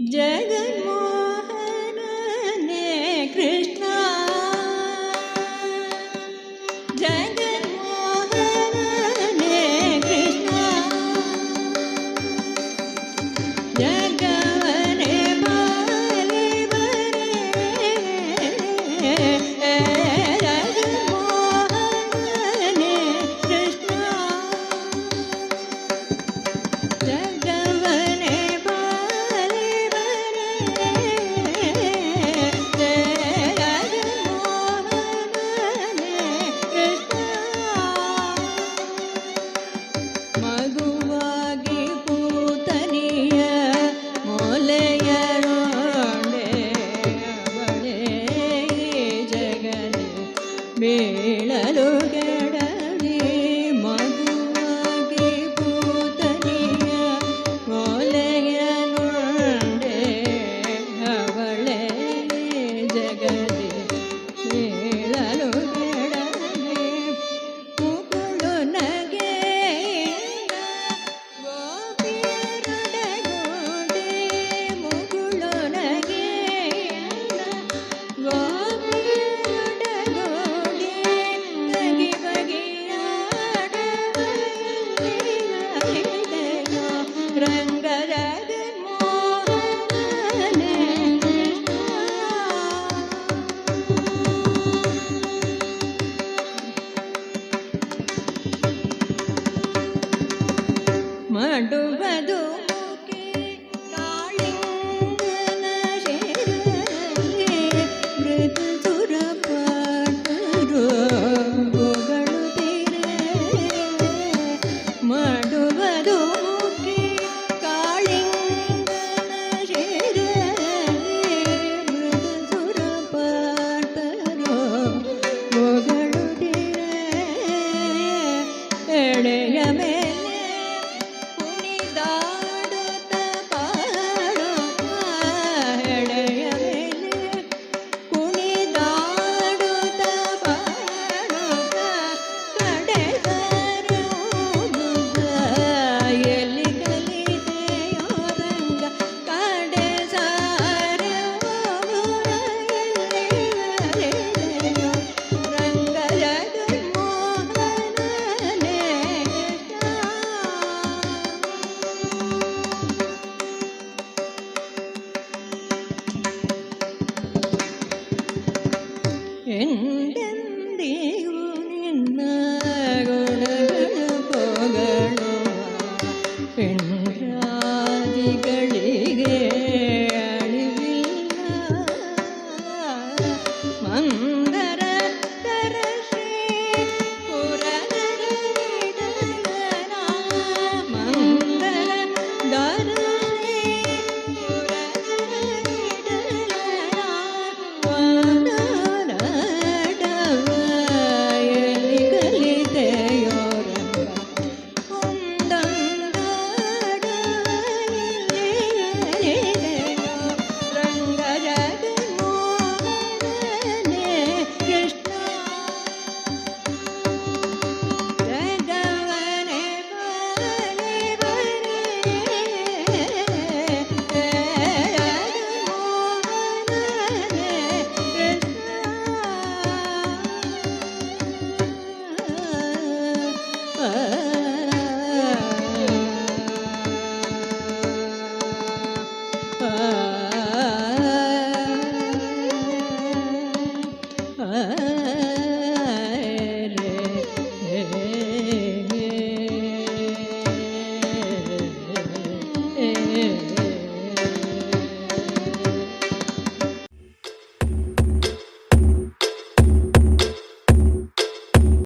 जगन्मो ಮಗುವಾಗಿ ಪೂತನಿಯ ಮೊಲೆಯರೋಡೆ ಅವಳೇ ಜಗನೆ ಬೀಳಲು ಮಾಡುವುದು என்ன